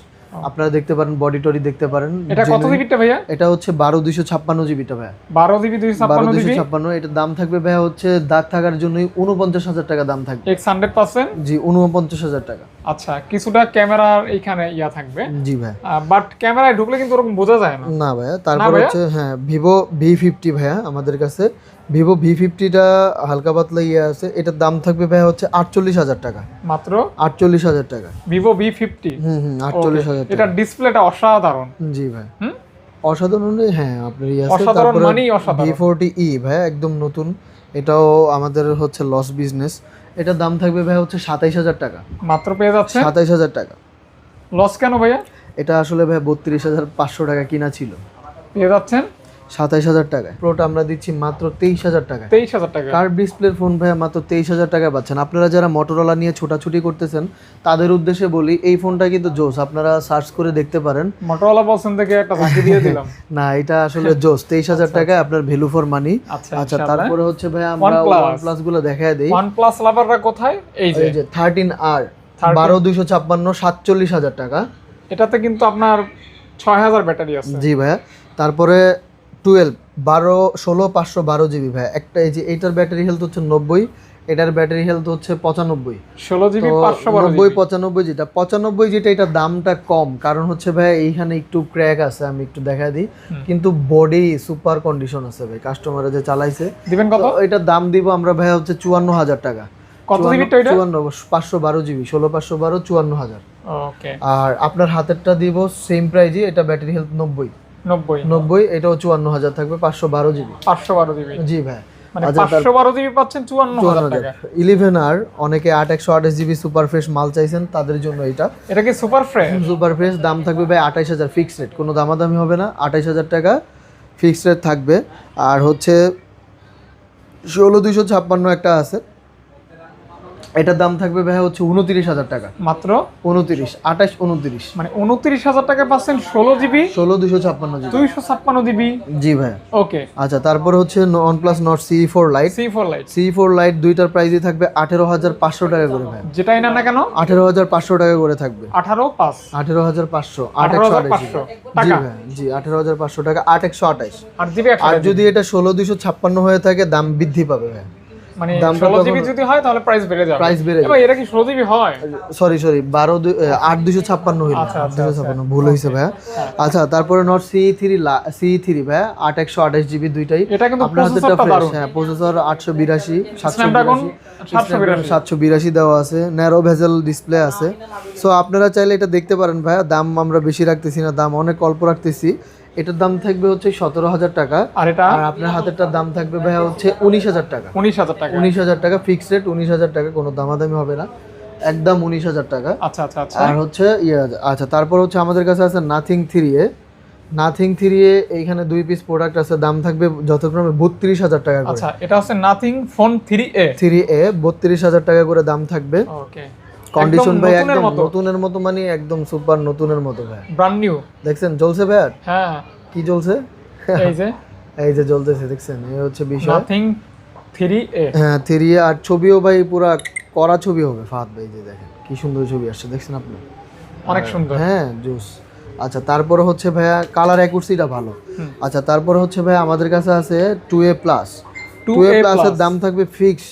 আপনারা দেখতে পারেন বডি টডি দেখতে পারেন। এটা কত জিবিটা ভাইয়া? এটা হচ্ছে বারো দুইশো ছাপ্পান্ন জিবিটা ভাইয়া। বারো জিবি দুইশো বারো ছাপ্পান্ন দুইশো জিবি? 256 এটা দাম থাকবে ভাইয়া হচ্ছে দাগ থাকার জন্যই উনপঞ্চাশ হাজার টাকা দাম থাকবে। এক্স হান্ড্রেড পার্সেন্ট জি উনপঞ্চাশ হাজার টাকা। আচ্ছা কিছুটা ক্যামেরার এইখানে ইয়া থাকবে। জি ভাই। বাট ক্যামেরায় ঢুকলে কিন্তু ওরকম বোঝা যায় না। না ভাইয়া তারপর হচ্ছে হ্যাঁ ভিভো ভি ফিফটি ভাইয়া আমাদের কাছে। ভিভো ভি ফিফটিটা হালকা পাতলা ইয়ে আছে এটার দাম থাকবে ভাইয়া হচ্ছে আটচল্লিশ হাজার টাকা। মাত্র? আটচল্লিশ হাজার টাকা। ভিভো ভি ফিফটি হুম হুম আটচল্লিশ হাজার এটা ডিসপ্লেটা অসাধারণ। জি ভাই। হুম? অসাধারণ হ্যাঁ আপনার ইয়ে আছে অসাধারণ তারপরে অসাধারণ। ভি ফোরটি ই ভাই একদম নতুন। এটাও আমাদের হচ্ছে লস বিজনেস এটার দাম থাকবে ভাই হচ্ছে সাতাইশ হাজার টাকা। মাত্র পেয়ে যাচ্ছে? সাতাইশ হাজার টাকা। লস কেন ভাইয়া? এটা আসলে ভাই বত্রিশ হাজার পাঁচশো টাকা কিনা ছিল। পেয়ে যাচ্ছেন? সাতাইশ হাজার টাকায়। প্রোটা আমরা দিচ্ছি মাত্র তেইশ হাজার টাকায়। তেইশ হাজার টাকা। কার্ভ ডিসপ্লের ফোন ভাই মাত্র তেইশ হাজার টাকায় পাচ্ছেন। আপনারা যারা মোটরোলা নিয়ে ছোটাছুটি করতেছেন তাদের উদ্দেশ্যে বলি এই ফোনটা কিন্তু জোস আপনারা সার্চ করে দেখতে পারেন। মোটরওয়ালা বলছেন থেকে একটা ঝাঁকি দিয়ে দিলাম। না এটা আসলে জোস তেইশ হাজার টাকায় আপনার ভ্যালু ফর মানি আচ্ছা আচ্ছা তারপরে হচ্ছে ভাই আমরা। ওয়ান প্লাসগুলো দেখায় দিই। ওয়ান প্লাস লাভাররা কোথায়? এই যে। থার্টিন আর বারো দুইশো ছাপ্পান্ন সাতচল্লিশ হাজার টাকা। এটাতে কিন্তু আপনার ছয় হাজার ব্যাটারি আছে। জি ভাইয়া। তারপরে টুয়েলভ বারো ষোলো পাঁচশো বারো জিবি ভাইয়া একটা এই যে এইটার ব্যাটারি হেলথ হচ্ছে নব্বই এটার ব্যাটারি হেলথ হচ্ছে পঁচানব্বই। ষোলো জিবি নব্বই পঁচানব্বই যেটা পঁচানব্বই যেটা এটার দামটা কম কারণ হচ্ছে ভাই এইখানে একটু ক্র্যাক আছে আমি একটু দেখা দিই। কিন্তু বডি সুপার কন্ডিশন আছে ভাই কাস্টমারে যে চালাইছে। দিবেন কত? তো এটার দাম দিব আমরা ভাই হচ্ছে চুয়ান্ন হাজার টাকা। কত জিবিটা এটা? চুয়ান্ন পাঁচশো বারো জিবি ষোলো পাঁচশো বারো চুয়ান্ন হাজার। ওকে আর আপনার হাতেরটা দিব সেম প্রাইজই এটা ব্যাটারি হেলথ নব্বই। নব্বই। নব্বই এটাও চুয়ান্ন হাজার থাকবে পাঁচশো বারো জিবি। পাঁচশো বারো জিবি। জি ভাই। মানে আচ্ছা, ইলেভেন আর অনেকে আট একশো আঠাশ জিবি সুপার ফ্রেশ মাল চাইছেন তাদের জন্য এটা। এটা কি সুপার ফ্রেশ? সুপার ফ্রেশ দাম থাকবে ভাই আঠাইশ হাজার ফিক্সড রেট। কোনো দামাদামি হবে না আঠাইশ হাজার টাকা ফিক্সড রেট থাকবে। আর হচ্ছে ষোলো দুইশো ছাপ্পান্ন একটা আছে। এটার দাম থাকবে ভাই হচ্ছে উনত্রিশ হাজার টাকা। মাত্র? উনত্রিশ আঠাইশ উনত্রিশ। মানে উনত্রিশ হাজার টাকা পাচ্ছেন ষোলো জিবি? ষোলো দুইশো ছাপ্পান্ন জিবি। দুইশো ছাপ্পান্ন জিবি? জি ভাই। ওকে। আচ্ছা তারপর হচ্ছে one plus Nord C four lite C four lite C four lite দুইটার প্রাইসই থাকবে আঠেরো হাজার পাঁচশো টাকা করে ভাই। যেটাই না না কেন? আঠেরো হাজার পাঁচশো টাকা করে থাকবে। আঠারো পাঁচ। আঠেরো হাজার পাঁচশো আট একশো আঠাশ জি ভাই জি আঠেরো হাজার পাঁচশো টাকা আট একশো আঠাশ। আর যদি এটা ষোলো দুইশো ছাপ্পান্ন হয়ে থাকে দাম বৃদ্ধি পাবে ভাই। মানে জিবি যদি হয় তাহলে প্রাইস বেড়ে যাবে। প্রাইস বেড়ে এবার এটা কি জিবি হয়? সরি সরি বারো দুই- এ, আট দুশো ছাপ্পান্ন হইল। আচ্ছা, আট আচ্ছা, দুশো আচ্ছা। ছাপ্পান্ন ভুল হয়েছে ভাইয়া। আচ্ছা তারপরে নট জিবি দুইটাই। এটা কিন্তু প্রসেসরটা দারুণ। হ্যাঁ প্রসেসর আটশো বিরাশি সাতশো স্ন্যাপড্রাগন সাতশো বিরাশি। সাতশো বিরাশি দেওয়া আছে। ন্যারো ভেজেল ডিসপ্লে আছে। সো আপনারা চাইলে এটা দেখতে পারেন ভাইয়া। দাম আমরা বেশি রাখতেছি না দাম অনেক অল্প রাখতেছি। এটার দাম থাকবে হচ্ছে সতেরো হাজার টাকা। আর এটা? আর আপনার হাতেরটার দাম থাকবে ভাইয়া হচ্ছে উনিশ হাজার টাকা। উনিশ হাজার টাকা। উনিশ হাজার টাকা ফিক্সড রেট উনিশ হাজার টাকা কোনো দামাদামি হবে না। একদম উনিশ হাজার টাকা। আচ্ছা আচ্ছা আচ্ছা। আর হচ্ছে ইয়ে আচ্ছা তারপর হচ্ছে আমাদের কাছে আছে Nothing three A. Nothing three A এইখানে দুই পিস প্রোডাক্ট আছে দাম থাকবে যথাক্রমে বত্রিশ হাজার টাকা আচ্ছা এটা হচ্ছে Nothing phone three A three A বত্রিশ হাজার টাকা করে দাম থাকবে। ওকে কন্ডিশন ভাই একদম নতুনের মতো মানে একদম সুপার নতুনের মতো ভাই। ব্র্যান্ড নিউ দেখছেন জ্বলছে ভাই হ্যাঁ। কি জ্বলছে? এই যে। এই যে জ্বলতেছে দেখছেন? এই হচ্ছে বিষয়। নাথিং থ্রি এ হ্যাঁ থ্রি আর ছবিও ভাই পুরা করা ছবি হবে ফাহাদ ভাই যে দেখেন কি সুন্দর ছবি আসছে দেখছেন আপনি? অনেক সুন্দর। হ্যাঁ জুস। আচ্ছা তারপরে হচ্ছে ভাইয়া কালার অ্যাকুরসিটা ভালো। আচ্ছা তারপরে হচ্ছে ভাইয়া আমাদের কাছে আছে two A plus two A প্লাসের দাম থাকবে ফিক্স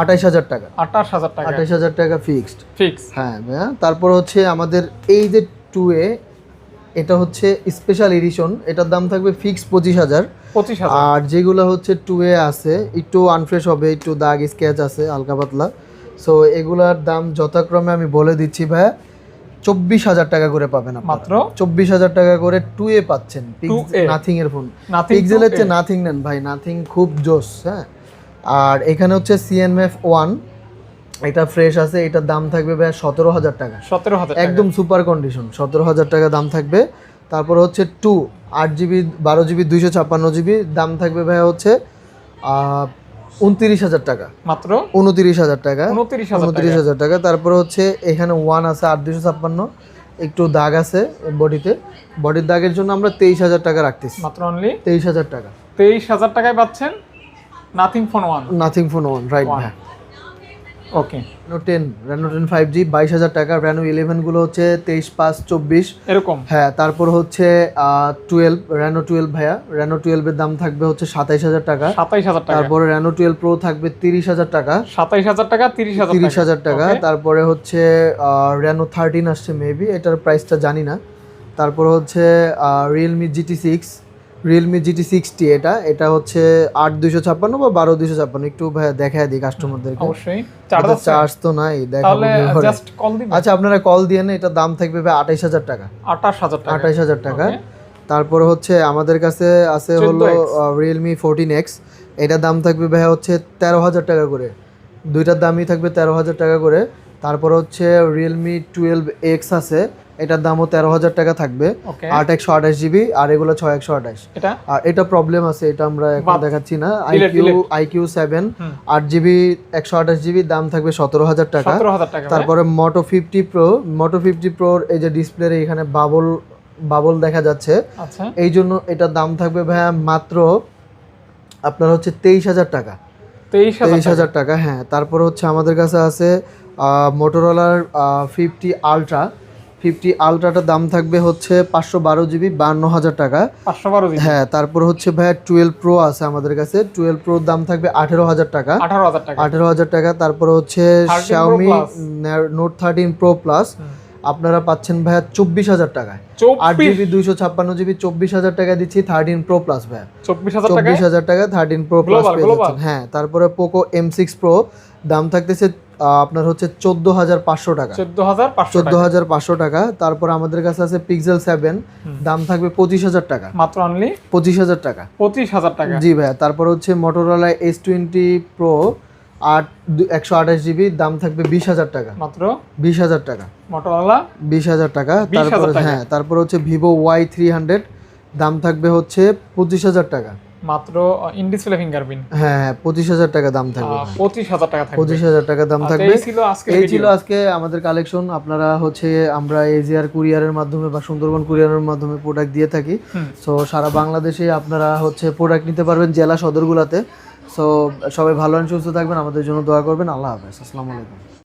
আঠাইশ হাজার টাকা। আঠাশ হাজার টাকা। আঠাইশ হাজার টাকা ফিক্সড ফিক্স হ্যাঁ ভাইয়া। তারপর হচ্ছে আমাদের এই যে টু এ এটা হচ্ছে স্পেশাল এডিশন এটার দাম থাকবে ফিক্স পঁচিশ হাজার। আর যেগুলো হচ্ছে টু এ আছে একটু আনফ্রেশ হবে একটু দাগ স্কেচ আছে হালকা পাতলা। সো এগুলার দাম যথাক্রমে আমি বলে দিচ্ছি ভাইয়া চব্বিশ হাজার টাকা করে পাবেন মাত্র? চব্বিশ হাজার টাকা করে টু এ পাচ্ছেন। নাথিং এর ফোন পিক্সেলের চেয়ে নাথিং নেন ভাই। নাথিং খুব জোস হ্যাঁ। আর এখানে হচ্ছে সিএনএফ ওয়ান এটা ফ্রেশ আছে এটার দাম থাকবে ভাই সতেরো হাজার টাকা। সতেরো হাজার একদম সুপার কন্ডিশন সতেরো হাজার টাকা দাম থাকবে। তারপর হচ্ছে টু আট জিবি বারো জিবি দুইশো ছাপ্পান্ন জিবি দাম থাকবে ভাই হচ্ছে উনত্রিশ হাজার টাকা। মাত্র? উনত্রিশ হাজার টাকা। উনত্রিশ হাজার টাকা। তারপর হচ্ছে এখানে ওয়ান আছে আট দুশো ছাপ্পান্ন। একটু দাগ আছে বডিতে। বডির দাগের জন্য আমরা তেইশ হাজার টাকা রাখতেছি। মাত্র অনলি তেইশ হাজার টাকা। তেইশ হাজার টাকায় পাচ্ছেন? Nothing phone one Nothing phone one right হ্যাঁ okay Reno ten Reno ten five G বাইশ হাজার টাকা রেনো ইলেভেনগুলো হচ্ছে তেইশ পাঁচ চব্বিশ। এরকম? হ্যাঁ তারপর হচ্ছে টুয়েলভ রেনো টুয়েলভ ভাইয়া। রেনো টুয়েলভের দাম থাকবে হচ্ছে সাতাইশ হাজার টাকা। সাতাইশ হাজার টাকা। তারপরে রেনো টুয়েলভ প্রো থাকবে তিরিশ হাজার টাকা। সাতাইশ হাজার টাকা তিরিশ হাজার তিরিশ হাজার টাকা তারপরে হচ্ছে রেনো থার্টিন আসছে মেবি এটার প্রাইসটা জানি না। তারপর হচ্ছে Realme GT six Realme GT sixty এটা এটা হচ্ছে আট দুশো ছাপ্পান্ন বা বারো দুশো ছাপ্পান্ন একটু ভাইয়া দেখায় দিই কাস্টমারদেরকে অবশ্যই চার্জ তো নাই আচ্ছা আপনারা কল দিয়ে এটার দাম থাকবে ভাই আঠাইশ হাজার টাকা। আঠাশ হাজার টাকা। আঠাইশ হাজার টাকা. তারপরে হচ্ছে আমাদের কাছে আছে হলো রিয়েলমি ফোরটিন এক্স এটার দাম থাকবে ভাই হচ্ছে তেরো হাজার টাকা করে। দুইটার দামই থাকবে তেরো হাজার টাকা করে। তারপর হচ্ছে রিয়েলমি টুয়েলভ এক্স আছে। এটার দামও তেরো হাজার টাকা থাকবে। আট একশো আঠাশ জিবি আর এগুলো ছয় একশো আঠাশ। এটা? আর এটা প্রবলেম আছে এটা আমরা এখন দেখাচ্ছি না। IQOO iQOO seven. আট জিবি একশো আঠাশ জিবি দাম থাকবে সতেরো হাজার টাকা। তারপরে Moto fifty pro Moto fifty প্রোর এই যে ডিসপ্লের এখানে বাবল বাবল দেখা যাচ্ছে। আচ্ছা। এই জন্য এটার দাম থাকবে ভাইয়া মাত্র আপনার হচ্ছে তেইশ হাজার টাকা। তেইশ হাজার টাকা। হ্যাঁ। তারপর হচ্ছে আমাদের কাছে আছে মোটোরোলার ফিফটি আলট্রা ফিফটি আলট্রাটার দাম থাকবে হচ্ছে পাঁচশো বারো জিবি বান্ন হাজার টাকা। পাঁচশো বারো হ্যাঁ তারপর হচ্ছে ভাইয়া টুয়েলভ প্রো আছে আমাদের কাছে। টুয়েলভ প্রোর দাম থাকবে আঠেরো হাজার টাকা। আঠারো হাজার টাকা। আঠেরো হাজার টাকা তারপর হচ্ছে 13 Xiaomi Note thirteen pro plus আপনারা পাচ্ছেন ভাইয়া চব্বিশ হাজার টাকায়। আট জিবি দুইশো ছাপ্পান্ন জিবি চব্বিশ হাজার টাকা দিচ্ছি থার্টিন প্রো প্লাস ভাইয়া। চব্বিশ হাজার টাকা থার্টিন প্রো প্লাস Global, পেয়ে যাচ্ছেন। হ্যাঁ তারপরে পোকো এম সিক্স প্রো দাম থাকতেছে আপনার হচ্ছে চোদ্দ হাজার পাঁচশো টাকা। চোদ্দ হাজার পাঁচশো চোদ্দ টাকা হাজার পাঁচশো টাকা। তারপর আমাদের কাছে আছে পিক্সেল সেভেন দাম থাকবে পঁচিশ হাজার টাকা। মাত্র অনলি পঁচিশ হাজার টাকা। পঁচিশ হাজার টাকা। জি ভাইয়া তারপর হচ্ছে মোটরোলা এস টোয়েন্টি প্রো আট একশো আঠাশ জিবি দাম থাকবে বিশ হাজার টাকা। মাত্র? বিশ হাজার টাকা। মোটরোলা বিশ হাজার টাকা। তারপর। হ্যাঁ তারপর হচ্ছে ভিভো ওয়াই থ্রি হান্ড্রেড দাম থাকবে হচ্ছে পঁচিশ হাজার টাকা। মাত্র ইন ডিসপ্লে ফিঙ্গারপ্রিন্ট হ্যাঁ হ্যাঁ পঁচিশ হাজার টাকা দাম থাকবে। পঁচিশ হাজার টাকা থাকবে। পঁচিশ হাজার টাকা দাম থাকবে। এই ছিল আজকে এই ছিল আজকে আমাদের কালেকশন আপনারা হচ্ছে আমরা এজিআর কুরিয়ারের মাধ্যমে বা সুন্দরবন কুরিয়ারের মাধ্যমে প্রোডাক্ট দিয়ে থাকি। সো সারা বাংলাদেশে আপনারা হচ্ছে প্রোডাক্ট নিতে পারবেন জেলা সদরগুলাতে। সো সবাই ভালো সুস্থ থাকবেন। আমাদের জন্য দোয়া করবেন। আল্লাহ হাফেজ। আসসালামু আলাইকুম।